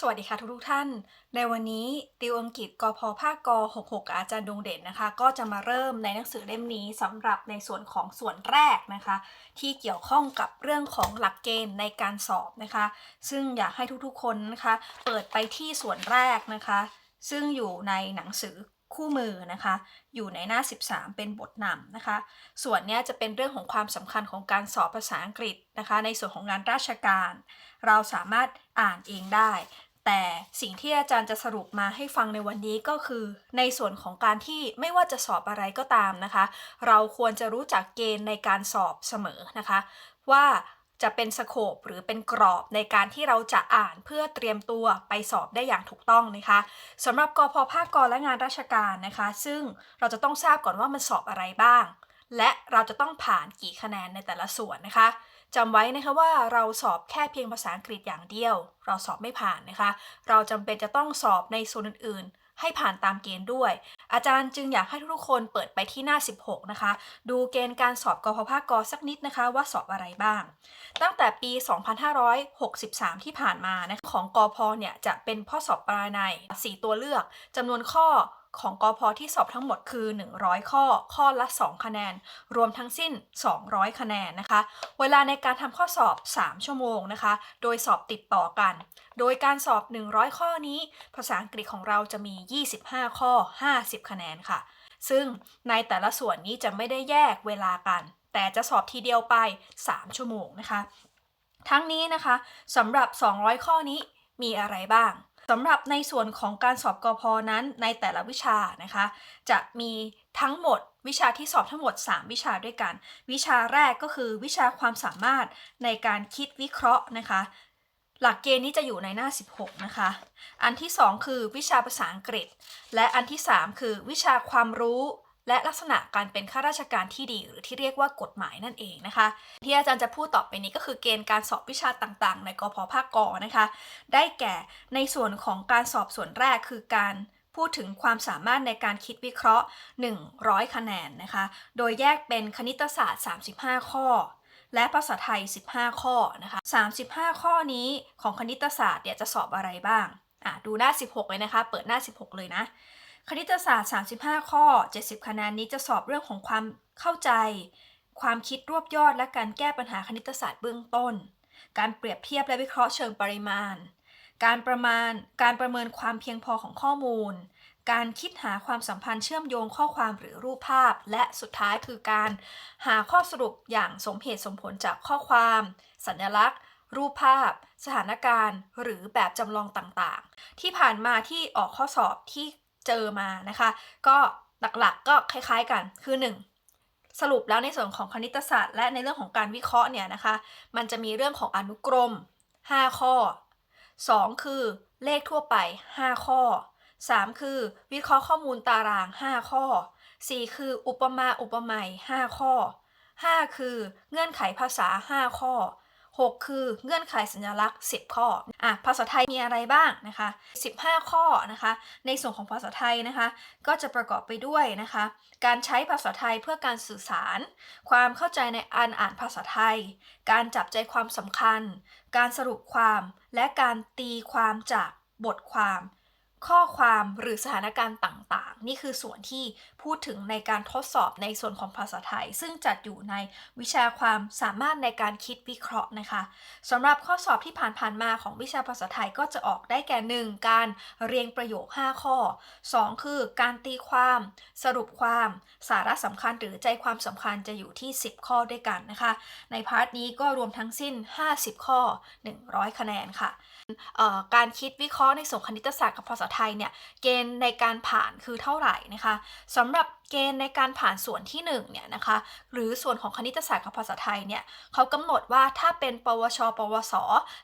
สวัสดีค่ะทุกๆท่าน ในวันนี้ติวอังกฤษกพภาคก66กับอาจารย์ดวงเด่นนะคะ ก็จะมาเริ่มในหนังสือเล่มนี้สำหรับในส่วนของส่วนแรกนะคะ ที่เกี่ยวข้องกับเรื่องของหลักเกณฑ์ในการสอบนะคะ ซึ่งอยากให้ทุกๆคนนะคะ เปิดไปที่ส่วนแรกนะคะ ซึ่งอยู่ในหนังสือคู่มือนะคะ อยู่ในหน้า 13 เป็นบทนำนะคะ ส่วนนี้จะเป็นเรื่องของความสำคัญของการสอบภาษาอังกฤษนะคะ ในส่วนของงานราชการ เราสามารถอ่านเองได้ แต่สิ่งที่อาจารย์จะสรุปมาให้ฟังในวันนี้ก็คือ ในส่วนของการที่ไม่ว่าจะสอบอะไรก็ตามนะคะ เราควรจะรู้จักเกณฑ์ในการสอบเสมอนะคะ ว่าจะเป็นสโคปหรือเป็นกรอบในการที่เราจะอ่านเพื่อเตรียมตัวไปสอบได้อย่างถูกต้องนะคะสำหรับกอพภาคกรและงานราชการนะคะ ซึ่งเราจะต้องทราบก่อนว่ามันสอบอะไรบ้าง และเราจะต้องผ่านกี่คะแนนในแต่ละส่วนนะคะ จำไว้นะคะว่าเราสอบแค่เพียงภาษาอังกฤษอย่างเดียว เราสอบไม่ผ่านนะคะ เราจำเป็นจะต้องสอบในส่วนอื่นๆ ให้ผ่านตามเกณฑ์ด้วย อาจารย์จึงอยากให้ทุกคนเปิดไปที่หน้า 16 นะคะ ดูเกณฑ์การสอบกพภาคกสักนิดนะคะ ว่าสอบอะไรบ้าง ตั้งแต่ปี 2563 ที่ผ่านมานะของกพเนี่ยจะเป็นข้อสอบปลายใน 4 ตัวเลือกจำนวนข้อของกพที่สอบทั้งหมดคือ 100 ข้อ ข้อละ 2 คะแนน รวมทั้งสิ้น 200 คะแนนนะคะ เวลาในการทำข้อสอบ 3 ชั่วโมงนะคะ โดยสอบติดต่อกัน โดยการสอบ 100 ข้อนี้ ภาษาอังกฤษของเราจะมี 25 ข้อ 50 คะแนนค่ะ ซึ่งในแต่ละส่วนนี้จะไม่ได้แยกเวลากัน แต่จะสอบทีเดียวไป 3 ชั่วโมงนะคะ ทั้งนี้นะคะสำหรับ 200 ข้อนี้มีอะไรบ้าง สำหรับในส่วนของการสอบกพนั้นในแต่ละวิชานะคะ จะมีทั้งหมดวิชาที่สอบทั้งหมด 3 วิชาด้วยกัน วิชาแรกก็คือวิชาความสามารถในการคิดวิเคราะห์นะคะ หลักเกณฑ์นี้จะอยู่ในหน้า 16 นะคะ อันที่ 2 คือวิชาภาษาอังกฤษ และอันที่ 3 คือวิชาความรู้ และลักษณะการเป็นข้าราชการที่ดีหรือที่เรียกว่ากฎหมายนั่นเองนะคะ ที่อาจารย์จะพูดต่อไปนี้ก็คือเกณฑ์การสอบวิชาต่างๆ ในกพภาคกนะคะ ได้แก่ในส่วนของการสอบส่วนแรกคือการพูดถึงความสามารถในการคิดวิเคราะห์ 100 คะแนนนะคะ โดยแยกเป็นคณิตศาสตร์ 35 ข้อ และภาษาไทย 15 ข้อนะคะ 35 ข้อนี้ของคณิตศาสตร์เนี่ยจะสอบอะไรบ้าง อะดูหน้า 16 เลยนะคะ เปิดหน้า 16 เลยนะ คณิตศาสตร์ 35 ข้อ 70 คะแนนนี้จะสอบเรื่องของความเข้าใจ ความคิดรวบยอดและการแก้ปัญหาคณิตศาสตร์เบื้องต้น การเปรียบเทียบและวิเคราะห์เชิงปริมาณ การประมาณ การประเมินความเพียงพอของข้อมูล การคิดหาความสัมพันธ์เชื่อมโยงข้อความหรือรูปภาพ และสุดท้ายคือการหาข้อสรุปอย่างสมเหตุสมผลจากข้อความ สัญลักษณ์รูปภาพ สถานการณ์ หรือแบบจำลองต่างๆ ที่ผ่านมาที่ออกข้อสอบที่ เจอมานะคะ ก็หลักๆก็คล้ายๆกันคือ 1 สรุปแล้วในส่วนของคณิตศาสตร์ และในเรื่องของการวิเคราะห์เนี่ยนะคะ มันจะมีเรื่องของอนุกรม 5 ข้อ 2 คือเลขทั่วไป 5 ข้อ 3 คือวิเคราะห์ข้อมูลตาราง 5 ข้อ 4 คืออุปมาอุปไมย5ข้อ 5 คือเงื่อนไขภาษา 5 ข้อ 6 คือเงื่อนไขสัญลักษณ์ 10 ข้ออะภาษาไทยมีอะไรบ้างนะคะ 15 ข้อนะคะ ในส่วนของภาษาไทยนะคะ ก็จะประกอบไปด้วยนะคะ การใช้ภาษาไทยเพื่อการสื่อสาร ความเข้าใจในอ่านอ่านภาษาไทย การจับใจความสำคัญ การสรุปความ และการตีความจากบทความ ข้อความหรือสถานการณ์ต่างๆ นี่คือส่วนที่พูดถึงในการทดสอบในส่วนของภาษาไทย ซึ่งจัดอยู่ในวิชาความสามารถในการคิดวิเคราะห์นะคะสำหรับข้อสอบที่ผ่านๆมาของวิชาภาษาไทยก็จะออกได้แก่ 1. การเรียงประโยค 5 ข้อ 2. คือการตีความ สรุปความ สาระสำคัญหรือใจความสำคัญจะอยู่ที่ 10 ข้อด้วยกันนะคะ ในพาร์ทนี้ก็รวมทั้งสิ้น 50 ข้อ 100 คะแนนค่ะการคิดวิเคราะห์ในส่วนคณิตศาสตร์กับภาษาไทยเนี่ยเกณฑ์ในการผ่านคือเท่าไหร่นะคะสำหรับเกณฑ์ในการผ่านส่วนที่1เนี่ยนะคะหรือส่วนของคณิตศาสตร์กับภาษาไทยเนี่ยเขากำหนดว่าถ้าเป็น ปวช ปวส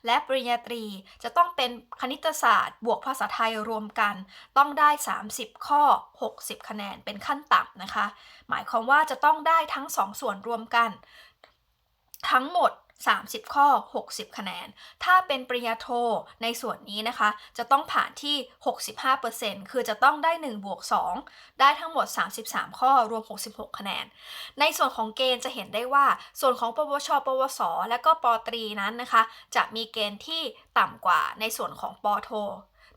และปริญญาตรี จะต้องเป็นคณิตศาสตร์ บวกภาษาไทยรวมกัน ต้องได้ 30 ข้อ 60 คะแนนเป็นขั้นต่ำนะคะ หมายความว่าจะต้องได้ทั้ง 2ส่วนรวมกัน ทั้งหมด 30 ข้อ 60 คะแนน ถ้าเป็นปริญญาโทในส่วนนี้นะคะ จะต้องผ่านที่ 65%คือจะต้องได้ 1 บวก 2 ได้ทั้งหมด 33 ข้อ รวม 66 คะแนน ในส่วนของเกณฑ์จะเห็นได้ว่า ส่วนของปวช ปวส และก็ปตรีนั้นนะคะ จะมีเกณฑ์ที่ต่ำกว่าในส่วนของปโท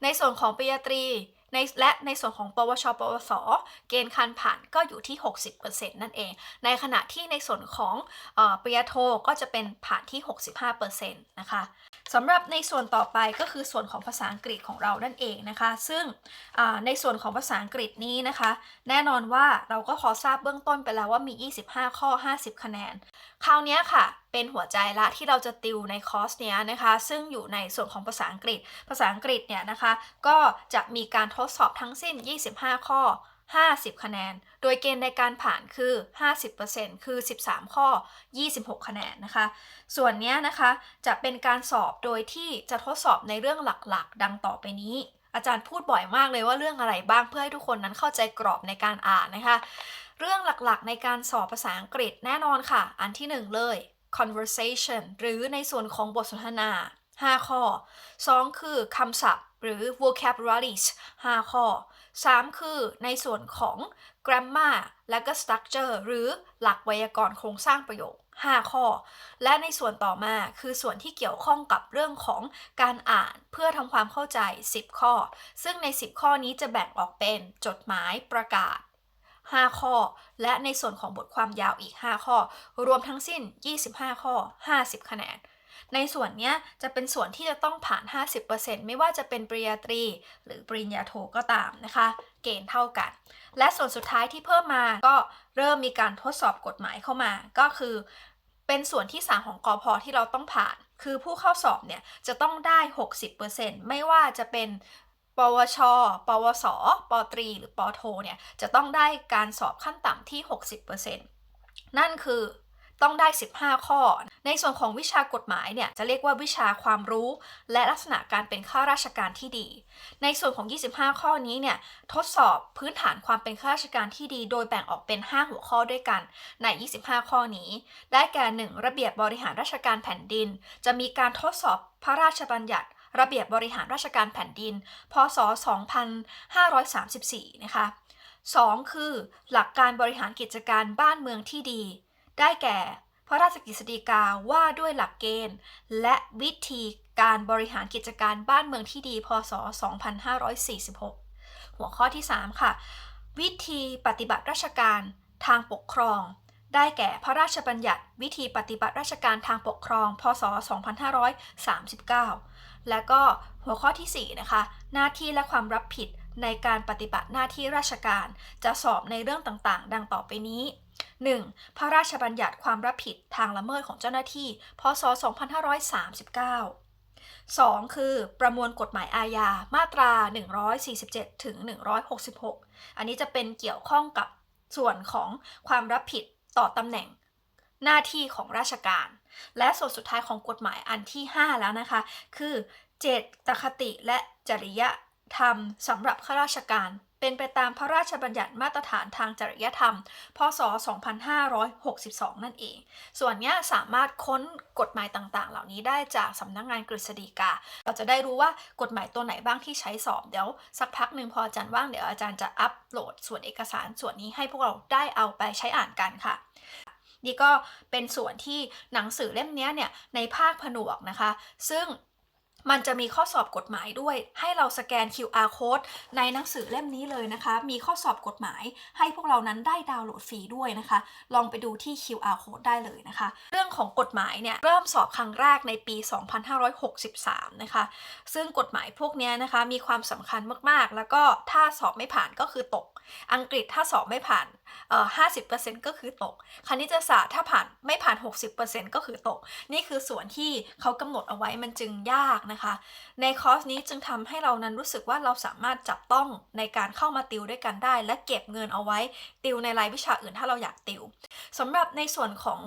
ในส่วนของปริญญาตรี ในและในส่วนของปวช ปวส เกณฑ์คันผ่านก็อยู่ที่ 60%นั่นเอง ในขณะที่ในส่วนของออปริญญาโทก็จะเป็นผ่านที่ 65%นะคะ สำหรับในส่วนต่อไปก็คือส่วนของภาษาอังกฤษของเรานั่นเองนะคะ ซึ่งในส่วนของภาษาอังกฤษนี้นะคะ แน่นอนว่าเราก็พอทราบเบื้องต้นไปแล้วว่ามี 25 ข้อ 50 คะแนน คราวนี้ค่ะ เป็นหัวใจละที่เราจะติวในคอร์สเนี้ยนะคะ ซึ่งอยู่ในส่วนของภาษาอังกฤษ ภาษาอังกฤษเนี่ยนะคะ ก็จะมีการทดสอบทั้งสิ้น 25 ข้อ 50 คะแนน โดยเกณฑ์ในการผ่านคือ 50%คือ 13 ข้อ 26 คะแนนนะคะ ส่วนเนี้ยนะคะจะเป็นการสอบโดยที่จะทดสอบในเรื่องหลักๆ ดังต่อไปนี้ อาจารย์พูดบ่อยมากเลยว่าเรื่องอะไรบ้างเพื่อให้ทุกคนนั้นเข้าใจกรอบในการอ่านนะคะ เรื่องหลักๆ ในการสอบภาษาอังกฤษแน่นอนค่ะ อันที่หนึ่งเลย conversation หรือในส่วนของบทสนทนา 5 ข้อ 2 คือคำศัพท์ หรือ vocabularies 5 ข้อ 3 คือในส่วนของ grammar และก็ structure หรือหลักไวยากรณ์โครงสร้างประโยค 5 ข้อ และในส่วนต่อมาคือส่วนที่เกี่ยวข้องกับเรื่องของการอ่านเพื่อทำความเข้าใจ 10 ข้อ ซึ่งใน 10 ข้อนี้จะแบ่งออกเป็นจดหมายประกาศ 5 ข้อ และในส่วนของบทความยาวอีก 5 ข้อ รวมทั้งสิ้น 25 ข้อ 50 คะแนน ในส่วนนี้จะเป็นส่วนที่จะต้องผ่าน 50%ไม่ว่าจะเป็นปริญญาตรี หรือปริญญาโทก็ตามนะคะ เกณฑ์เท่ากัน และส่วนสุดท้ายที่เพิ่มมาก็เริ่มมีการทดสอบกฎหมายเข้ามา ก็คือเป็นส่วนที่ 3 ของกอพอที่เราต้องผ่าน คือผู้เข้าสอบเนี่ยจะต้องได้ 60%ไม่ว่าจะเป็นปวช ปวส ปตรี หรือปโท เนี่ย จะต้องได้การสอบขั้นต่ำที่ 60%นั่นคือต้องได้ 15 ข้อ ในส่วนของวิชากฎหมายเนี่ยจะเรียกว่าวิชาความรู้ และลักษณะการเป็นข้าราชการที่ดี ในส่วนของ 25 ข้อนี้เนี่ยทดสอบพื้นฐานความเป็นข้าราชการที่ดี โดยแบ่งออกเป็น 5 หัวข้อด้วยกันใน 25 ข้อนี้ ได้แก่ 1 ระเบียบบริหารราชการแผ่นดิน จะมีการทดสอบพระราชบัญญัติระเบียบบริหารราชการแผ่นดิน พศ 2534 นะคะ 2 คือ หลักการบริหารกิจการบ้านเมืองที่ดี ได้แก่ พระราชกฤษฎีกาว่าด้วยหลักเกณฑ์ และวิธีการบริหารกิจการบ้านเมืองที่ดี พศ 2546 หัวข้อที่ 3 ค่ะ วิธีปฏิบัติราชการทางปกครอง ได้แก่พระราชบัญญัติ วิธีปฏิบัติราชการทางปกครอง พศ 2539 และก็หัวข้อทีสี่4 นะคะ หน้าที่และความรับผิดในการปฏิบัติหน้าที่ราชการ จะสอบในเรื่องต่างๆ ดังต่อไปนี้ 1. พระราชบัญญัติความรับผิดทางละเมิดของเจ้าหน้าที่ พศ 2539 2. คือประมวลกฎหมายอาญามาตรา 147 ถึง 166 อันนี้จะเป็นเกี่ยวข้องกับส่วนของความรับผิดต่อตำแหน่งหน้าที่ของราชการ และส่วนสุดท้ายของกฎหมายอันที่ 5 แล้วนะคะ คือเจตคติและจริยธรรมสำหรับข้าราชการ เป็นไปตามพระราชบัญญัติมาตรฐานทางจริยธรรม พศ 2562 นั่นเอง ส่วนนี้สามารถค้นกฎหมายต่างๆ เหล่านี้ได้จากสำนักงงานกฤษฎีกา เราจะได้รู้ว่ากฎหมายตัวไหนบ้างที่ใช้สอบ เดี๋ยวสักพักหนึ่งพออาจารย์ว่างเดี๋ยวอาจารย์จะอัปโหลดส่วนเอกสารส่วนนี้ให้พวกเราได้เอาไปใช้อ่านกันค่ะนี่ก็เป็นส่วนที่หนังสือเล่มนี้เนี่ยในภาคผนวกนะคะ ซึ่ง มันจะมีข้อสอบกฎหมายด้วย ให้เราสแกน QR code ในหนังสือเล่มนี้เลยนะคะ มีข้อสอบกฎหมาย ให้พวกเรานั้นได้ดาวน์โหลดฟรีด้วยนะคะ ลองไปดูที่ QR code ได้เลยนะคะ เรื่องของกฎหมายเนี่ยเริ่มสอบครั้งแรกในปี 2563 นะคะ ซึ่งกฎหมายพวกนี้นะคะมีความสำคัญมากๆ แล้วก็ถ้าสอบไม่ผ่านก็คือตก อังกฤษถ้าสอบไม่ผ่านเอ่อ50%ก็คือตก คณิตศาสตร์ถ้าผ่านไม่ผ่าน 60%ก็คือตก นี่คือส่วนที่เขากำหนดเอาไว้มันจึงยากนะคะ ในคอร์สนี้จึงทำให้เรานั้นรู้สึกว่าเราสามารถจับต้องในการเข้ามาติวด้วยกันได้ และเก็บเงินเอาไว้ติวในรายวิชาอื่นถ้าเราอยากติวสำหรับในส่วนของ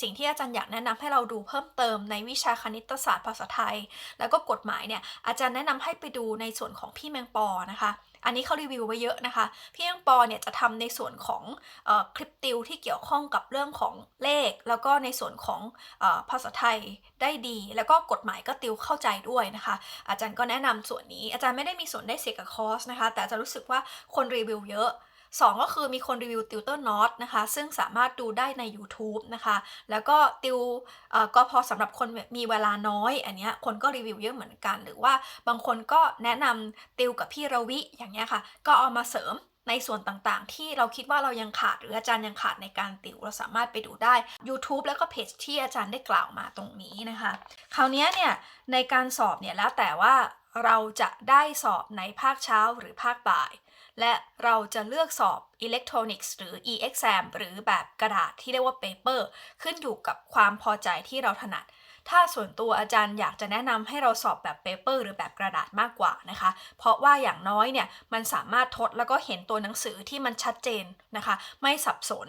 สิ่งที่อาจารย์อยากแนะนำให้เราดูเพิ่มเติมในวิชาคณิตศาสตร์ภาษาไทย แล้วก็กฎหมายเนี่ยอาจารย์แนะนำให้ไปดูในส่วนของพี่แมงปอนะคะ อันนี้เขารีวิวไว้เยอะนะคะ พี่ยังปอเนี่ยจะทำในส่วนของอคลิปติวที่เกี่ยวข้องกับเรื่องของเลข แล้วก็ในส่วนของอภาษาไทยได้ดี แล้วก็กฎหมายก็ติวเข้าใจด้วยนะคะ อาจารย์ก็แนะนำส่วนนี้ อาจารย์ไม่ได้มีส่วนได้เสียกับคอร์สนะคะ แต่อาจะรู้สึกว่าคนรีวิวเยอะ สองก็คือมีคนรีวิวติวเตอร์น็อตนะคะ ซึ่งสามารถดูได้ใน YouTube นะคะ แล้วก็ติวก็พอสำหรับคนมีเวลาน้อย อันนี้คนก็รีวิวเยอะเหมือนกัน หรือว่าบางคนก็แนะนำติวกับพี่ระวิอย่างเงี้ยค่ะ ก็เอามาเสริมในส่วนต่างๆ ที่เราคิดว่าเรายังขาดหรืออาจารย์ยังขาดในการติว เราสามารถไปดูได้ YouTube แล้วก็เพจที่อาจารย์ได้กล่าวมาตรงนี้นะคะ คราวนี้เนี่ยในการสอบเนี่ยแล้วแต่ว่าเราจะได้สอบในภาคเช้าหรือภาคบ่าย และเราจะเลือกสอบอิเล็กทรอนิกส์หรือ e-exam หรือแบบกระดาษที่เรียกว่า paper ขึ้นอยู่กับความพอใจที่เราถนัด ถ้าส่วนตัวอาจารย์อยากจะแนะนำให้เราสอบแบบ paper หรือแบบกระดาษมากกว่านะคะ เพราะว่าอย่างน้อยเนี่ยมันสามารถทดแล้วก็เห็นตัวหนังสือที่มันชัดเจนนะคะ ไม่สับสน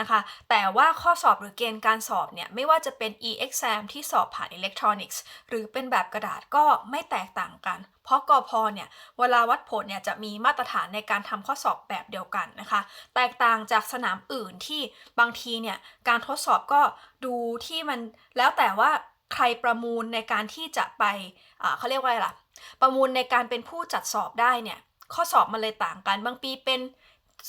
นะคะ แต่ว่าข้อสอบหรือเกณฑ์การสอบเนี่ย ไม่ว่าจะเป็น e-exam ที่สอบผ่าน electronics หรือเป็นแบบกระดาษก็ไม่แตกต่างกัน เพราะกอพเนี่ย เวลาวัดผลเนี่ยจะมีมาตรฐานในการทำข้อสอบแบบเดียวกันนะคะ แตกต่างจากสนามอื่นที่บางทีเนี่ย การทดสอบก็ดูที่มันแล้วแต่ว่าใครประมูลในการที่จะไปเขาเรียกว่าอะไรล่ะ ประมูลในการเป็นผู้จัดสอบได้เนี่ย ข้อสอบมันเลยต่างกัน บางปีเป็น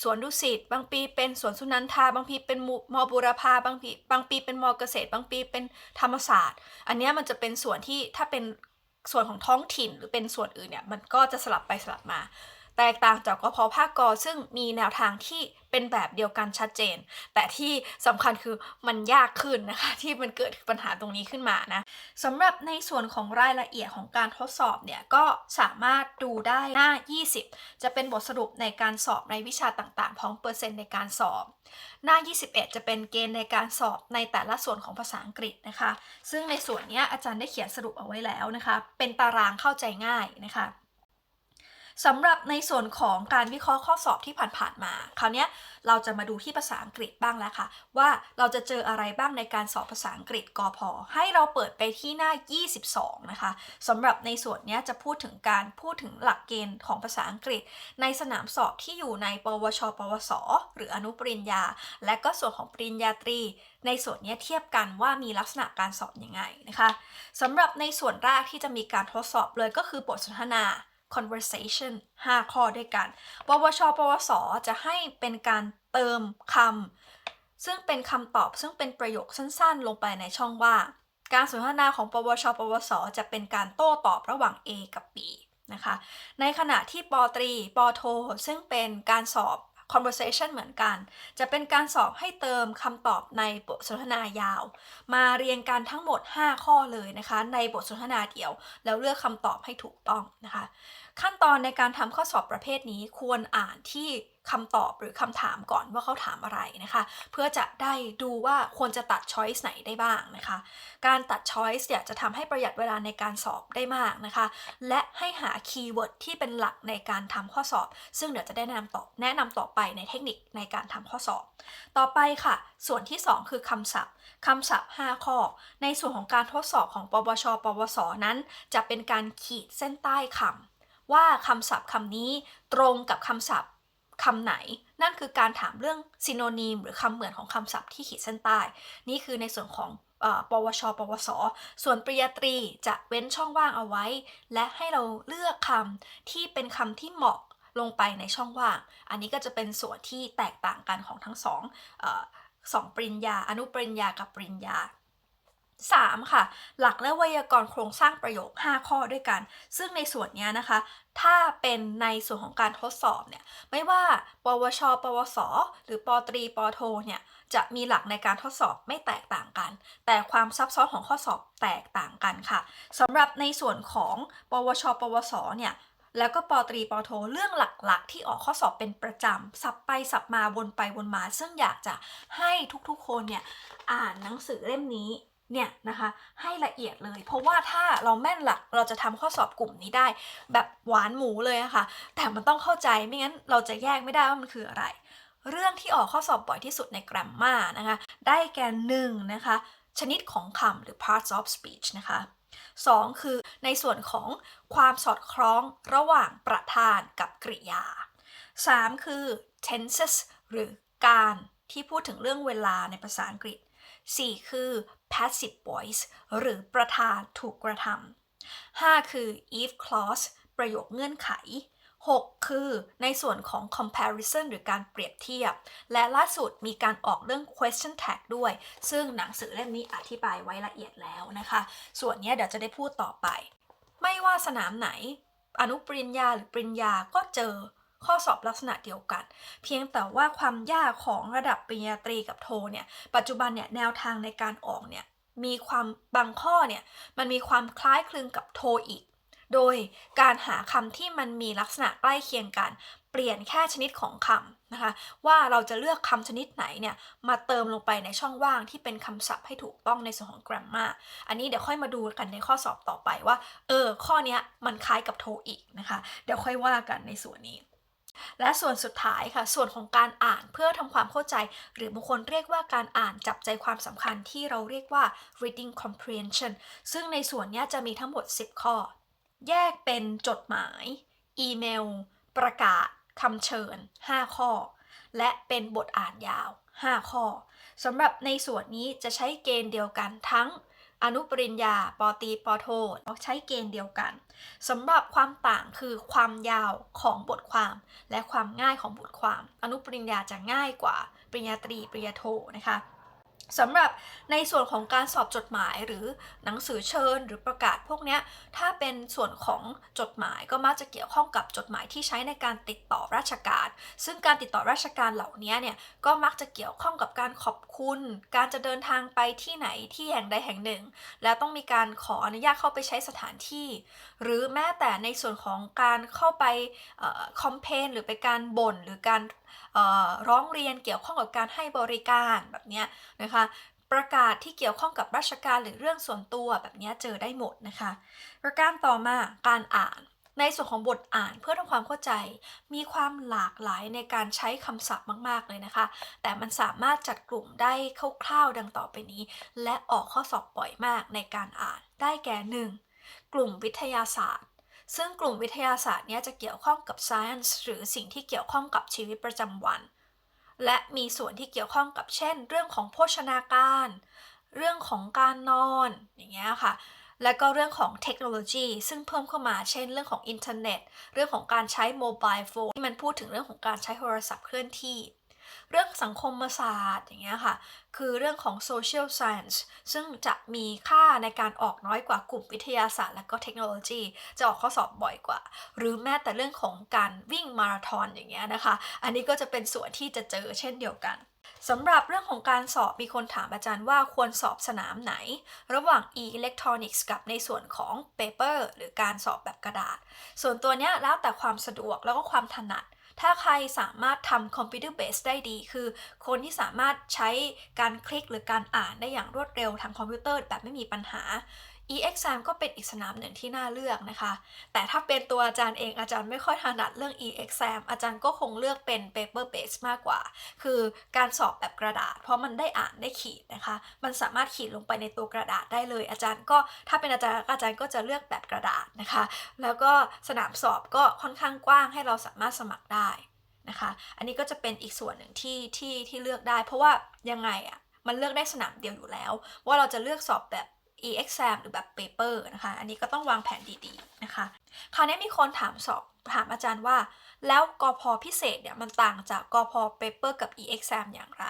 สวนดุสิตบางปีเป็นสวนสุนันทา บางปีเป็นมอบุรพาบางปีบางปีเป็นมอเกษตร บางปีเป็นธรรมศาสตร์ อันนี้มันจะเป็นส่วนที่ถ้าเป็นส่วนของท้องถิ่นหรือเป็นส่วนอื่นเนี่ยมันก็จะสลับไปสลับมา แตกต่างจากกพภาคกซึ่งมีแนวทางที่เป็นแบบเดียวกันชัดเจน แต่ที่สำคัญคือมันยากขึ้นนะคะ ที่มันเกิดปัญหาตรงนี้ขึ้นมานะสำหรับในส่วนของรายละเอียดของการทดสอบเนี่ย ก็สามารถดูได้หน้า 20 จะเป็นบทสรุปในการสอบในวิชาต่างๆ พร้อมเปอร์เซ็นต์ในการสอบ หน้า 21 จะเป็นเกณฑ์ในการสอบในแต่ละส่วนของภาษาอังกฤษนะคะ ซึ่งในส่วนนี้อาจารย์ได้เขียนสรุปเอาไว้แล้วนะคะ เป็นตารางเข้าใจง่ายนะคะ สำหรับในส่วนของการวิเคราะห์ข้อสอบที่ผ่านๆมาคราวนี้เราจะมาดูที่ภาษาอังกฤษบ้างแล้วค่ะ ว่าเราจะเจออะไรบ้างในการสอบภาษาอังกฤษกอพอให้เราเปิดไปที่หน้า 22 นะคะสำหรับในส่วนนี้จะพูดถึงการพูดถึงหลักเกณฑ์ของภาษาอังกฤษ ในสนามสอบที่อยู่ใน ปวช ปวส หรืออนุปริญญา และก็ส่วนของปริญญาตรี ในส่วนนี้เทียบกันว่ามีลักษณะการสอบอยังไงนะคะสำหรับในส่วนแรกที่จะมีการทดสอบเลยก็คือบทสนทนา conversation 5 ข้อด้วยกัน ปวช ปวส จะให้เป็นการเติมคำซึ่งเป็นคำตอบซึ่งเป็นประโยคสั้นๆ ลงไปในช่องว่างการสนทนาของปวช ปวส จะเป็นการโต้ตอบระหว่าง A กับ B นะคะ ในขณะที่ปตรี ปโท ซึ่งเป็นการสอบ conversation เหมือนกัน จะเป็นการสอบให้เติมคำตอบในบทสนทนายาว มาเรียงกันทั้งหมด 5 ข้อเลยนะคะ ในบทสนทนาเดียว แล้วเลือกคำตอบให้ถูกต้องนะคะ ขั้นตอนในการทำข้อสอบประเภทนี้ควรอ่านที่คำตอบหรือคำถามก่อนว่าเขาถามอะไรนะคะ เพื่อจะได้ดูว่าควรจะตัดช้อยส์ไหนได้บ้างนะคะ การตัดช้อยส์เนี่ยจะทำให้ประหยัดเวลาในการสอบได้มากนะคะ และให้หาคีย์เวิร์ดที่เป็นหลักในการทำข้อสอบ ซึ่งเดี๋ยวจะได้แนะนำต่อแนะนำต่อไปในเทคนิคในการทำข้อสอบ ต่อไปค่ะ ส่วนที่ 2 คือคำศัพท์คำศัพท์ 5 ข้อ ในส่วนของการทดสอบของปวช ปวส นั้น จะเป็นการขีดเส้นใต้คำ ว่าคำศัพท์คำนี้ตรงกับคำศัพท์คำไหน นั่นคือการถามเรื่องซิโนนีมหรือคำเหมือนของคำศัพท์ที่ขีดเส้นใต้ นี่คือในส่วนของปวช ปวส ส่วนปริญญาตรีจะเว้นช่องว่างเอาไว้ และให้เราเลือกคำที่เป็นคำที่เหมาะลงไปในช่องว่าง อันนี้ก็จะเป็นส่วนที่แตกต่างกันของทั้งสองอสองปริญญา อนุปริญญากับปริญญา 3. ค่ะ หลักและไวยากรณ์โครงสร้างประโยค 5 ข้อด้วยกัน ซึ่งในส่วนนี้นะคะ ถ้าเป็นในส่วนของการทดสอบเนี่ย ไม่ว่า ปวช ปวส หรือปตรี ปโท เนี่ย จะมีหลักในการทดสอบไม่แตกต่างกัน แต่ความซับซ้อนของข้อสอบแตกต่างกันค่ะ สำหรับในส่วนของ ปวช ปวส เนี่ยแล้วก็ปตรีปโทเรื่องหลักๆ ที่ออกข้อสอบเป็นประจำ สับไปสับมาวนไปวนมา ซึ่งอยากจะให้ทุกๆคนเนี่ยอ่านหนังสือเล่มนี้ เนี่ยนะคะให้ละเอียดเลย เพราะว่าถ้าเราแม่นหลักเราจะทำข้อสอบกลุ่มนี้ได้ แบบหวานหมูเลยอะคะ่ะ แต่มันต้องเข้าใจไม่งั้นเราจะแยกไม่ได้ว่ามันคืออะไร เรื่องที่ออกข้อสอบบ่อยที่สุดในกรมมานะคะ ได้แก่หนึ่งนะคะ ชนิดของคำหรือ parts of speech นะคะ 2 คือในส่วนของความสอดคล้องระหว่างประธานกับกริยา 3 คือ tenses หรือการที่พูดถึงเรื่องเวลาในภาษาอังกฤษ 4 คือ passive voice หรือประธานถูกกระทำ 5 คือ if clause ประโยคเงื่อนไข 6 คือในส่วนของ comparison หรือการเปรียบเทียบ และล่าสุดมีการออกเรื่อง question tag ด้วย ซึ่งหนังสือเล่มนี้อธิบายไว้ละเอียดแล้วนะคะ ส่วนนี้เดี๋ยวจะได้พูดต่อไป ไม่ว่าสนามไหน อนุปริญญาหรือปริญญาก็เจอ ข้อสอบลักษณะเดียวกัน เพียงแต่ว่าความยากของระดับปริญญาตรีกับโทเนี่ยปัจจุบันเนี่ยแนวทางในการออกเนี่ยมีความบางข้อเนี่ยมันมีความคล้ายคลึงกับโทอีก โดยการหาคำที่มันมีลักษณะใกล้เคียงกัน เปลี่ยนแค่ชนิดของคำนะคะ ว่าเราจะเลือกคำชนิดไหนเนี่ยมาเติมลงไปในช่องว่างที่เป็นคำศัพท์ให้ถูกต้องในส่วนของ grammar อันนี้เดี๋ยวค่อยมาดูกันในข้อสอบต่อไปว่า เออ ข้อนี้มันคล้ายกับโทอีกนะคะ เดี๋ยวค่อยว่ากันในส่วนนี้ และส่วนสุดท้ายค่ะ ส่วนของการอ่านเพื่อทำความเข้าใจ หรือบางคนเรียกว่าการอ่านจับใจความสำคัญที่เราเรียกว่า reading comprehension ซึ่งในส่วนนี้จะมีทั้งหมด 10 ข้อ แยกเป็นจดหมาย อีเมล ประกาศคำเชิญ 5 ข้อ และเป็นบทอ่านยาว 5 ข้อสำหรับในส่วนนี้จะใช้เกณฑ์เดียวกันทั้ง อนุปริญญาปอตีปอโทใช้เกณฑ์เดียวกันสำหรับความต่างคือความยาวของบทความ และความง่ายของบทความ อนุปริญญาจะง่ายกว่าปริญญาตรีปริญญาโทนะคะ สำหรับในส่วนของการสอบจดหมายหรือหนังสือเชิญหรือประกาศพวกนี้ถ้าเป็นส่วนของจดหมายก็มักจะเกี่ยวข้องกับจดหมายที่ใช้ในการติดต่อราชการ ซึ่งการติดต่อราชการเหล่านี้เนี่ยก็มักจะเกี่ยวข้องกับการขอบคุณ การจะเดินทางไปที่ไหนที่แห่งใดแห่งหนึ่ง แล้วต้องมีการขออนุญาตเข้าไปใช้สถานที่ หรือแม้แต่ในส่วนของการเข้าไปคอมเพนหรือไปการบ่นหรือการ ร้องเรียนเกี่ยวข้องกับการให้บริการแบบนี้นะคะประกาศที่เกี่ยวข้องกับราชการหรือเรื่องส่วนตัวแบบนี้เจอได้หมดนะคะ ประการต่อมาการอ่านในส่วนของบทอ่านเพื่อทำความเข้าใจ มีความหลากหลายในการใช้คำศัพท์มาก ๆ เลยนะคะ แต่มันสามารถจัดกลุ่มได้คร่าวๆดังต่อไปนี้ และออกข้อสอบบ่อยมากในการอ่านได้แก่หนึ่งกลุ่มวิทยาศาสตร์ ซึ่งกลุ่มวิทยาศาสตร์เนี้ยจะเกี่ยวข้องกับ science หรือสิ่งที่เกี่ยวข้องกับชีวิตประจำวัน และมีส่วนที่เกี่ยวข้องกับเช่น เรื่องของโภชนาการ เรื่องของการนอนอย่างเงี้ยค่ะ และก็เรื่องของเทคโนโลยีซึ่งเพิ่มเข้ามาเช่น เรื่องของอินเทอร์เน็ต เรื่องของการใช้โมบายโฟนที่มันพูดถึงเรื่องของการใช้โทรศัพท์เคลื่อนที่ เรื่องสังคมศาสตร์อย่างเงี้ยค่ะ คือเรื่องของ social science ซึ่งจะมีค่าในการออกน้อยกว่ากลุ่มวิทยาศาสตร์ และก็เทคโนโลยี จะออกข้อสอบบ่อยกว่า หรือแม้แต่เรื่องของการวิ่งมาราธอนอย่างเงี้ยนะคะ อันนี้ก็จะเป็นส่วนที่จะเจอเช่นเดียวกันสำหรับเรื่องของการสอบมีคนถามอาจารย์ว่าควรสอบสนามไหน ระหว่าง e-electronics กับในส่วนของ paper หรือการสอบแบบกระดาษ ส่วนตัวเนี้ยแล้วแต่ความสะดวกแล้วก็ความถนัด ถ้าใครสามารถทำคอมพิวเตอร์เบสได้ดี คือคนที่สามารถใช้การคลิกหรือการอ่านได้อย่างรวดเร็วทางคอมพิวเตอร์แบบไม่มีปัญหา e-exam ก็เป็นอีกสนามหนึ่งที่น่าเลือกนะคะ แต่ถ้าเป็นตัวอาจารย์เองอาจารย์ไม่ค่อยถนัดเรื่อง e-exam อาจารย์ก็คงเลือกเป็น paper base มากกว่า คือการสอบแบบกระดาษ เพราะมันได้อ่านได้ขีดนะคะ มันสามารถขีดลงไปในตัวกระดาษได้เลย อาจารย์ก็ถ้าเป็นอาจารย์อาจารย์ก็จะเลือกแบบกระดาษนะคะ แล้วก็สนามสอบก็ค่อนข้างกว้างให้เราสามารถสมัครได้นะคะ อันนี้ก็จะเป็นอีกส่วนหนึ่งที่ที่ที่เลือกได้ เพราะว่ายังไงอะมันเลือกได้สนามเดียวอยู่แล้ว ว่าเราจะเลือกสอบแบบ e-exam หรือแบบ paper นะคะ อันนี้ก็ต้องวางแผนดีๆนะคะ คราวนี้มีคนถามสอบถามอาจารย์ว่า แล้วกพพิเศษเนี่ยมันต่างจากกพ paper กับ e-exam อย่างไร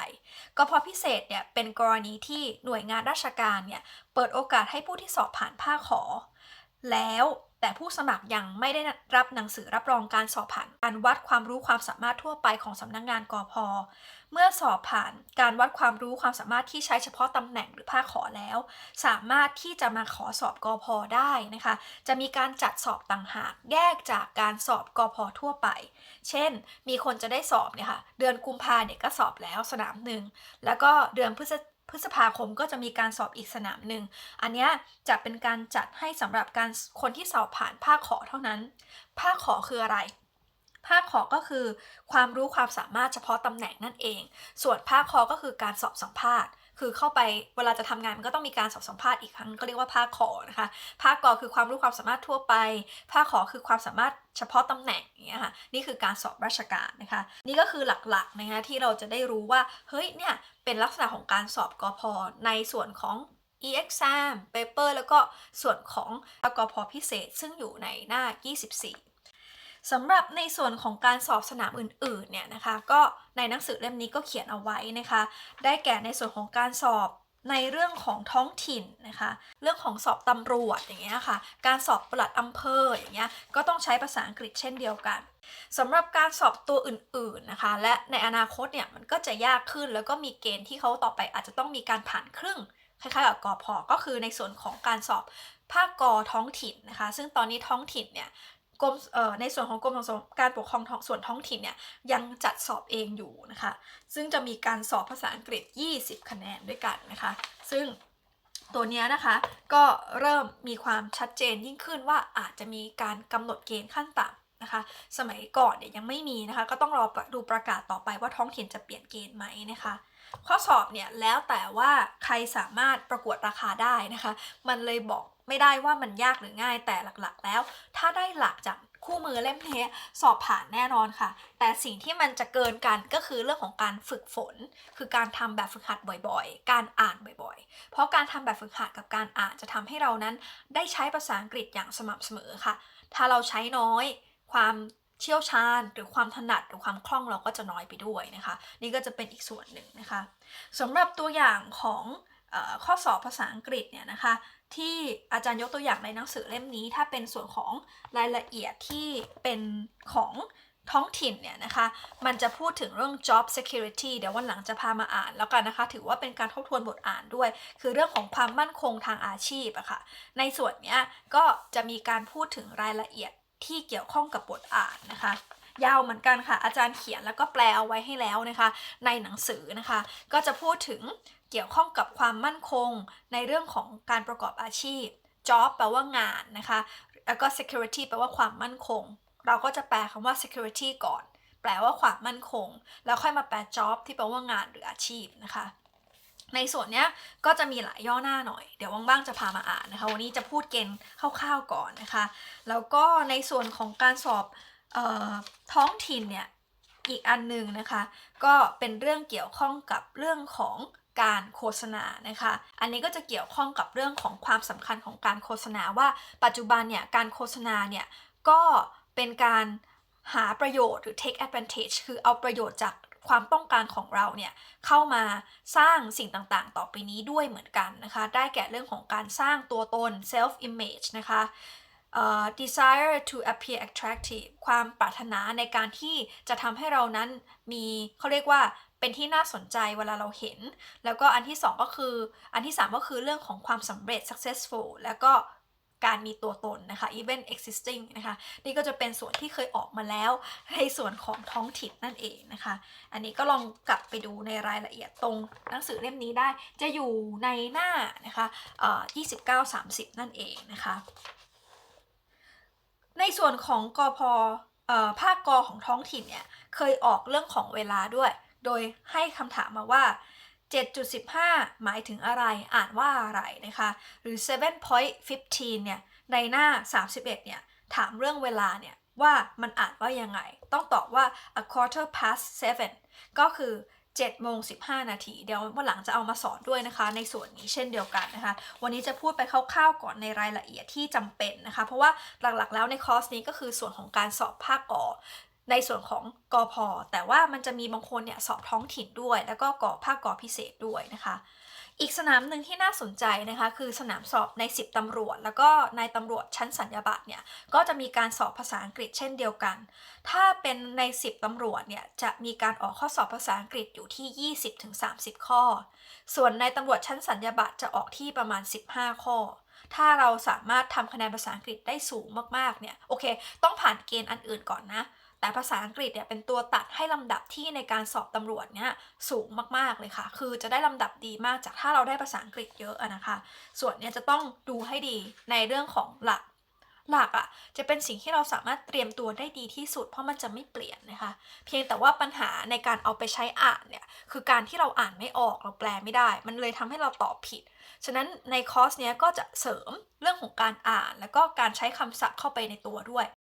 กพพิเศษเนี่ยเป็นกรณีที่หน่วยงานราชการเนี่ยเปิดโอกาสให้ผู้ที่สอบผ่านภาคขอ แล้วแต่ผู้สมัครยังไม่ได้รับหนังสือรับรองการสอบผ่านการวัดความรู้ความสามารถทั่วไปของสำนักงงานกพ เมื่อสอบผ่านการวัดความรู้ความสามารถที่ใช้เฉพาะตำแหน่งหรือภาคขอแล้ว สามารถที่จะมาขอสอบกพได้นะคะ จะมีการจัดสอบต่างหากแยกจากการสอบกพทั่วไป เช่น มีคนจะได้สอบเนี่ยค่ะเดือนกุมภาเนี่ยก็สอบแล้วสนามหนึ่งแล้วก็เดือนพฤศพฤษภาคมก็จะมีการสอบอีกสนามหนึ่ง อันนี้จะเป็นการจัดให้สำหรับการคนที่สอบผ่านภาคขอเท่านั้น ภาคขอคืออะไร ภาคขอก็คือ ความรู้ความสามารถเฉพาะตำแหน่งนั่นเอง ส่วนภาคคอก็คือการสอบสัมภาษณ์ คือเข้าไปเวลาจะทำงานมันก็ต้องมีการสอบสัมภาษณ์อีกครั้งก็เรียกว่าภาคขอนะคะ ภาคกอคือความรู้ความสามารถทั่วไป ภาคขอคือความสามารถเฉพาะตำแหน่งอย่างเงี้ยค่ะ นี่คือการสอบราชการนะคะ นี่ก็คือหลักๆนะคะที่เราจะได้รู้ว่า เฮ้ยเนี่ยเป็นลักษณะของการสอบกอพอในส่วนของ e-exam paper แล้วก็ส่วนของกอพอพิเศษ ซึ่งอยู่ในหน้า 24 สำหรับในส่วนของการสอบสนามอื่นๆเนี่ยนะคะ ก็ในหนังสือเล่มนี้ก็เขียนเอาไว้นะคะ ได้แก่ในส่วนของการสอบในเรื่องของท้องถิ่นนะคะ เรื่องของสอบตำรวจอย่างเงี้ยค่ะ การสอบปลัดอำเภออย่างเงี้ย ก็ต้องใช้ภาษาอังกฤษเช่นเดียวกันสำหรับการสอบตัวอื่นๆนะคะ และในอนาคตเนี่ยมันก็จะยากขึ้นแล้วก็มีเกณฑ์ที่เขาต่อไปอาจจะต้องมีการผ่านครึ่งคล้ายๆกับกอพอก็คือในส่วนของการสอบภาคกอท้องถิ่นนะคะ ซึ่งตอนนี้ท้องถิ่นเนี่ย กรมในส่วนของกรมการปกครองท้องส่วนท้องถิ่นเนี่ยยังจัดสอบเองอยู่นะคะ ซึ่งจะมีการสอบภาษาอังกฤษ 20 คะแนนด้วยกันนะคะ ซึ่งตัวนี้นะคะก็เริ่มมีความชัดเจนยิ่งขึ้นว่าอาจจะมีการกำหนดเกณฑ์ขั้นต่ำนะคะสมัยก่อนเนี่ยยังไม่มีนะคะ ก็ต้องรอดูประกาศต่อไปว่าท้องถิ่นจะเปลี่ยนเกณฑ์ไหมนะคะ ข้อสอบเนี่ยแล้วแต่ว่าใครสามารถประกวดราคาได้นะคะ มันเลยบอกไม่ได้ว่ามันยากหรือง่ายแต่หลักๆ แล้ว ถ้าได้หลักจากคู่มือเล่มนี้สอบผ่านแน่นอนค่ะ แต่สิ่งที่มันจะเกินกันก็คือเรื่องของการฝึกฝน คือการทำแบบฝึกหัดบ่อยๆ การอ่านบ่อยๆ เพราะการทำแบบฝึกหัดกับการอ่านจะทำให้เรานั้น ได้ใช้ภาษาอังกฤษอย่างสม่ำเสมอค่ะ ถ้าเราใช้น้อยความ เชี่ยวชาญ หรือความถนัดหรือความคล่องเราก็จะน้อยไปด้วยนะคะ นี่ก็จะเป็นอีกส่วนหนึ่งนะคะสำหรับตัวอย่างของออข้อสอบภาษาอังกฤษเนี่ยนะคะที่อาจารย์ยกตัวอย่างในหนังสือเล่มนี้ ถ้าเป็นส่วนของรายละเอียดที่เป็นของท้องถิ่นเนี่ยนะคะ มันจะพูดถึงเรื่อง job security เดี๋ยววันหลังจะพามาอ่านแล้วกันนะคะ ถือว่าเป็นการทบทวนบทอ่านด้วย คือเรื่องของความมั่นคงทางอาชีพอะค่ะ ในส่วนเนี้ยก็จะมีการพูดถึงรายละเอียด ที่เกี่ยวข้องกับบทอ่านนะคะ ยาวเหมือนกันค่ะ อาจารย์เขียนแล้วก็แปลเอาไว้ให้แล้วนะคะ ในหนังสือนะคะ ก็จะพูดถึงเกี่ยวข้องกับความมั่นคงในเรื่องของการประกอบอาชีพ job แปลว่างานนะคะ แล้วก็ security แปลว่าความมั่นคง เราก็จะแปลคำว่า security ก่อน แปลว่าความมั่นคง แล้วค่อยมาแปล job ที่แปลว่างานหรืออาชีพนะคะ ในส่วนเนี้ยก็จะมีหลายย่อหน้าหน่อย เดี๋ยวว่างๆจะพามาอ่านนะคะ วันนี้จะพูดเกณฑ์คร่าวๆก่อนนะคะ แล้วก็ในส่วนของการสอบออท้องถิ่นเนี่ยอีกอันหนึ่งนะคะ ก็เป็นเรื่องเกี่ยวข้องกับเรื่องของการโฆษณานะคะ อันนี้ก็จะเกี่ยวข้องกับเรื่องของความสำคัญของการโฆษณาว่าปัจจุบันเนี่ยการโฆษณาเนี่ยก็เป็นการหาประโยชน์หรือ take advantage คือเอาประโยชน์จาก ความต้องการของเราเนี่ยเข้ามาสร้างสิ่งต่างๆ ต่อไปนี้ด้วยเหมือนกันนะคะ ได้แก่เรื่องของการสร้างตัวตน self image นะคะ uh, desire to appear attractive ความปรารถนาในการที่จะทำให้เรานั้นมีเขาเรียกว่าเป็นที่น่าสนใจเวลาเราเห็น แล้วก็อันที่สองก็คือ อันที่สามก็คือเรื่องของความสำเร็จ successful แล้วก็ การมีตัวตนนะคะ even existing นะคะนี่ก็จะเป็นส่วนที่เคยออกมาแล้วในส่วนของท้องถิ่นนั่นเองนะคะ อันนี้ก็ลองกลับไปดูในรายละเอียดตรงหนังสือเล่มนี้ได้จะอยู่ในหน้านะคะเอ่อ29-30นั่นเองนะคะ ในส่วนของกอพเอ่อภาคกอของท้องถิ่นเนี่ยเคยออกเรื่องของเวลาด้วย โดยให้คำถามมาว่า 7.15 หมายถึงอะไร อ่านว่าอะไรนะคะ หรือ 7.15 เนี่ย ในหน้า 31 เนี่ย ถามเรื่องเวลาเนี่ย ว่ามันอ่านว่ายังไง ต้องตอบว่า a quarter past seven ก็คือ7โมง15 นาที เดี๋ยววันหลังจะเอามาสอนด้วยนะคะ ในส่วนนี้เช่นเดียวกันนะคะ วันนี้จะพูดไปคร่าวๆก่อนในรายละเอียดที่จำเป็นนะคะ เพราะว่าหลักๆแล้วในคอร์สนี้ก็คือส่วนของการสอบภาคกอ ในส่วนของกอพอแต่ว่ามันจะมีบางคนเนี่ยสอบท้องถิ่นด้วย แล้วก็กอภาคกอพิเศษด้วยนะคะ อีกสนามหนึ่งที่น่าสนใจนะคะ คือสนามสอบใน 10ตำรวจ แล้วก็ในตำรวจชั้นสัญญาบัตรเนี่ยก็จะมีการสอบภาษาอังกฤษเช่นเดียวกัน ถ้าเป็นใน 10ตำรวจเนี่ยจะมีการออกข้อสอบภาษาอังกฤษอยู่ที่ 20-30 ข้อ ส่วนในตำรวจชั้นสัญญาบัตรจะออกที่ประมาณ 15 ข้อถ้าเราสามารถทำคะแนนภาษาอังกฤษได้สูงมากๆ เนี่ย โอเค ต้องผ่านเกณฑ์อันอื่นก่อนนะ แต่ภาษาอังกฤษเนี่ยเป็นตัวตัดให้ลำดับที่ในการสอบตำรวจเนี่ยสูงมากๆเลยค่ะ คือจะได้ลำดับดีมากจากถ้าเราได้ภาษาอังกฤษเยอะอะนะคะ ส่วนเนี้ยจะต้องดูให้ดีในเรื่องของหลักหลักอะจะเป็นสิ่งที่เราสามารถเตรียมตัวได้ดีที่สุด เพราะมันจะไม่เปลี่ยนนะคะ เพียงแต่ว่าปัญหาในการเอาไปใช้อ่านเนี่ยคือการที่เราอ่านไม่ออกเราแปลไม่ได้ มันเลยทำให้เราตอบผิด ฉะนั้นในคอร์สเนี้ยก็จะเสริมเรื่องของการอ่าน แล้วก็การใช้คำศัพท์เข้าไปในตัวด้วย